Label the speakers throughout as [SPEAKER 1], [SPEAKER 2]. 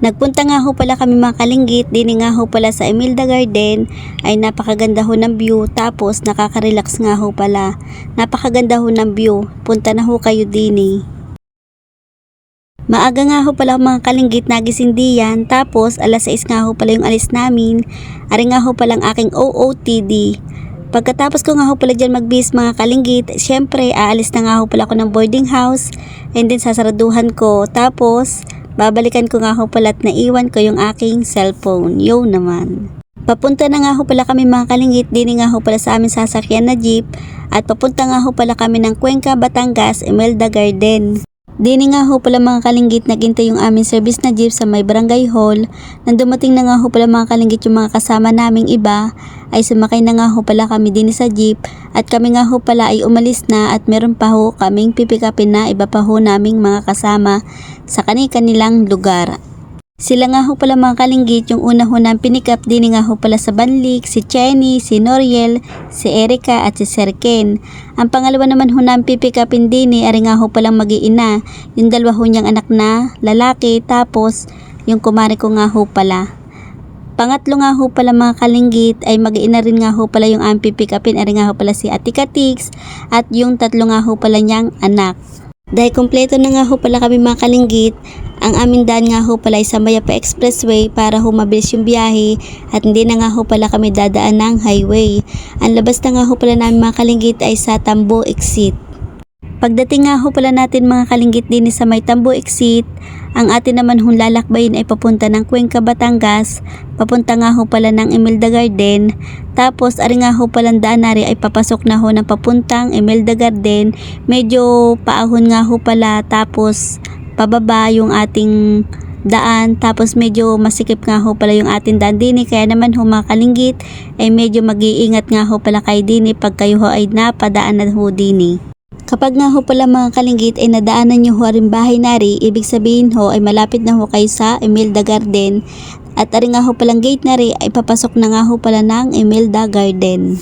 [SPEAKER 1] Nagpunta nga ho pala kami mga kalinggit, dini nga ho pala sa Emilda Garden, ay napakaganda ho ng view, tapos nakaka-relax nga ho pala. Napakaganda ho ng view, punta na ho kayo dini. Maaga nga ho pala mga kalinggit. Nagising diyan, tapos alas 6 nga ho pala yung alis namin, ari nga ho pala ang aking OOTD. Pagkatapos ko nga ho pala dyan magbis mga kalinggit, syempre aalis na nga ho pala ako ng boarding house, and then sasaraduhan ko, tapos babalikan ko nga ho pala at naiwan ko yung aking cellphone, yo naman. Papunta na nga ho pala kami mga kalingit, dini nga ho pala sa amin sasakyan na jeep at papunta nga ho pala kami ng Cuenca, Batangas, Emelda Garden. Dini nga ho pala mga kalinggit naghintay yung aming service na jeep sa may barangay hall. Nang dumating na nga ho pala mga kalinggit yung mga kasama naming iba ay sumakay na nga ho pala kami din sa jeep at kami nga ho pala ay umalis na at meron pa ho kaming pipikapin na iba pa ho naming mga kasama sa kani-kanilang lugar. Sila nga ho pala mga kalinggit yung una ho nang pinikap din nga ho pala sa Banlik, si Chenny, si Noriel, si Erika at si Sir Ken. Ang pangalawa naman ho nang pipikapin din eh, ari nga ho palang mag-iina. Yung dalawa ho niyang anak na lalaki tapos yung kumari ko nga ho pala. Pangatlo nga ho pala mga kalinggit ay mag-iina rin nga ho pala yung ang pipikapin ari nga ho pala si Ate Katix at yung tatlo nga ho pala niyang anak. Dahil kumpleto na nga ho pala kami mga kalinggit, ang aming daan nga ho pala ay sa Mayapa Expressway para ho mabilis yung biyahe at hindi na nga ho pala kami dadaan ng highway. Ang labas na nga ho pala namin mga kalinggit ay sa Tambo Exit. Pagdating nga ho pala natin mga kalinggit din sa may Tambo Exit, ang atin naman hong lalakbayin ay papunta ng Cuenca, Batangas, papunta nga ho pala ng Emelda Garden, tapos ari nga ho palang daan ay papasok na ho ng papuntang Emelda Garden, medyo paahon nga ho pala, tapos pababa yung ating daan tapos medyo masikip nga ho pala yung ating daan dini kaya naman ho mga kalinggit ay medyo mag-iingat nga ho pala kay dini pag kayo ho ay napadaan na ho dini. Kapag nga ho pala mga kalinggit ay nadaanan nyo ho rin bahay nari, ibig sabihin ho ay malapit na ho kayo sa Emelda Garden at ari nga ho palang gate nari ay papasok na nga ho pala ng Emelda Garden.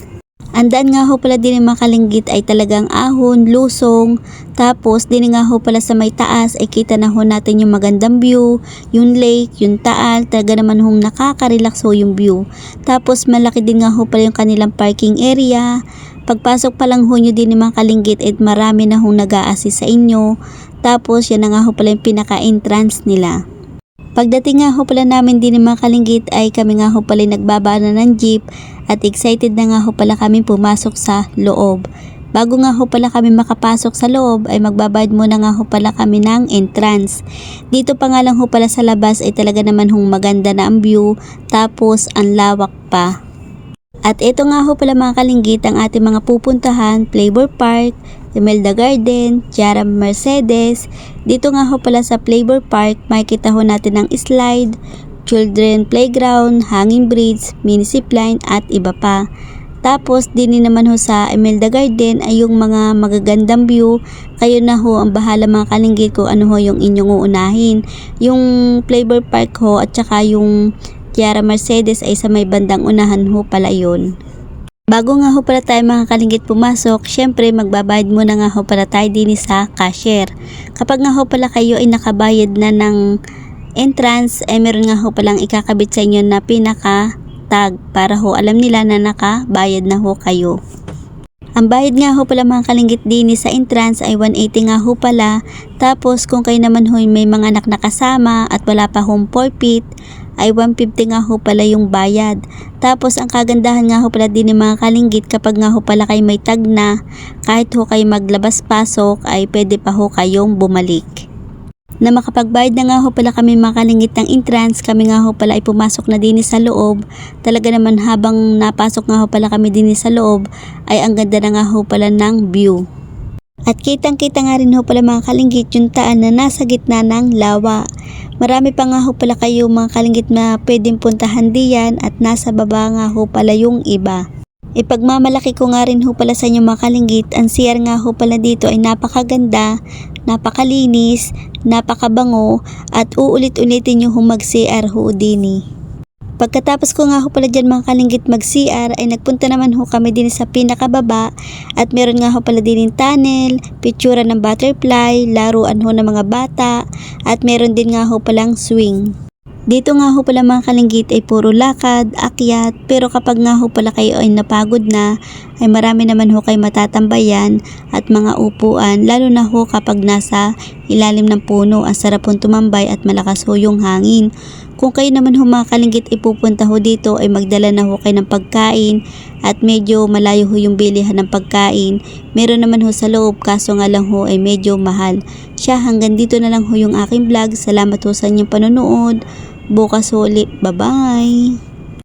[SPEAKER 1] Ang daan nga ho pala din ng mga kalinggit ay talagang ahon, lusong, tapos din nga ho pala sa may taas ay kita na ho natin yung magandang view, yung lake, yung taal, talaga naman hong nakaka-relax ho yung view. Tapos malaki din nga ho pala yung kanilang parking area, pagpasok pa lang ho nyo din ng mga kalinggit at marami na hong nag sa inyo, tapos yan na nga ho pala yung pinaka-entrance nila. Pagdating nga ho pala namin din ng mga kalinggit ay kami nga ho pala nagbaba na ng jeep at excited na nga ho pala kami pumasok sa loob. Bago nga ho pala kami makapasok sa loob ay magbabayad muna nga ho pala kami ng entrance. Dito pa nga lang ho pala sa labas ay talaga naman hong maganda na ang view tapos ang lawak pa. At ito nga ho pala mga kalinggit ang ating mga pupuntahan, Playboy Park, Imelda Garden, Tiara Mercedes. Dito nga ho pala sa Playboy Park, makikita ho natin ang slide, children playground, hanging bridge, mini zipline at iba pa. Tapos din naman ho sa Imelda Garden ay yung mga magagandang view. Kayo na ho ang bahala mga kalinggit ko ano ho yung inyong uunahin. Yung Playboy Park ho at saka yung Tiara Mercedes ay sa may bandang unahan ho pala yun. Bago nga ho pala tayo mga kalinggit pumasok, syempre magbabayad muna nga ho pala tayo din sa cashier. Kapag nga ho pala kayo ay nakabayad na ng entrance, ay meron nga ho palang ikakabit sa inyo na pinaka tag para ho alam nila na nakabayad na ho kayo. Ang bayad nga ho pala mga kalinggit din sa entrance ay 180 nga ho pala. Tapos kung kayo naman ho may mga anak na kasama at wala pa home forfeit, ay 150 nga ho pala yung bayad. Tapos ang kagandahan nga ho pala din ng mga kalinggit kapag nga ho pala kayo may tag na, kahit ho kayo maglabas pasok ay pwede pa ho kayong bumalik. Na makapagbayad na nga ho pala kami mga kalingit ng entrance, kami nga ho pala ay pumasok na din sa loob. Talaga naman habang napasok nga ho pala kami din sa loob, ay ang ganda na nga ho pala ng view. At kitang kita nga rin ho pala mga kalinggit yung taan na nasa gitna ng lawa. Marami pa nga ho pala kayo mga kalinggit na pwedeng puntahan diyan at nasa baba nga ho pala yung iba. Ipagmamalaki ko nga rin ho pala sa inyo mga kalinggit, ang CR nga ho pala dito ay napakaganda, napakalinis, napakabango at uulit-ulitin nyo ho mag-CR ho dini. Pagkatapos ko nga ho pala dyan mga kalinggit mag-CR ay nagpunta naman ho kami din sa pinakababa at meron nga ho pala din yung tunnel, pictura ng butterfly, laruan ho ng mga bata at meron din nga ho palang swing. Dito nga ho pala mga kalinggit ay puro lakad, akyat, pero kapag nga ho pala kayo ay napagod na, ay marami naman ho kayo matatambayan at mga upuan, lalo na ho kapag nasa ilalim ng puno, ang sarap tumambay at malakas ho yung hangin. Kung kayo naman ho mga kalinggit ipupunta ho dito ay magdala na ho kayo ng pagkain at medyo malayo ho yung bilihan ng pagkain. Meron naman ho sa loob kaso nga lang ho ay medyo mahal. Siya hanggang dito na lang ho yung aking vlog. Salamat ho sa inyong panonood. Bukas huli. Bye-bye!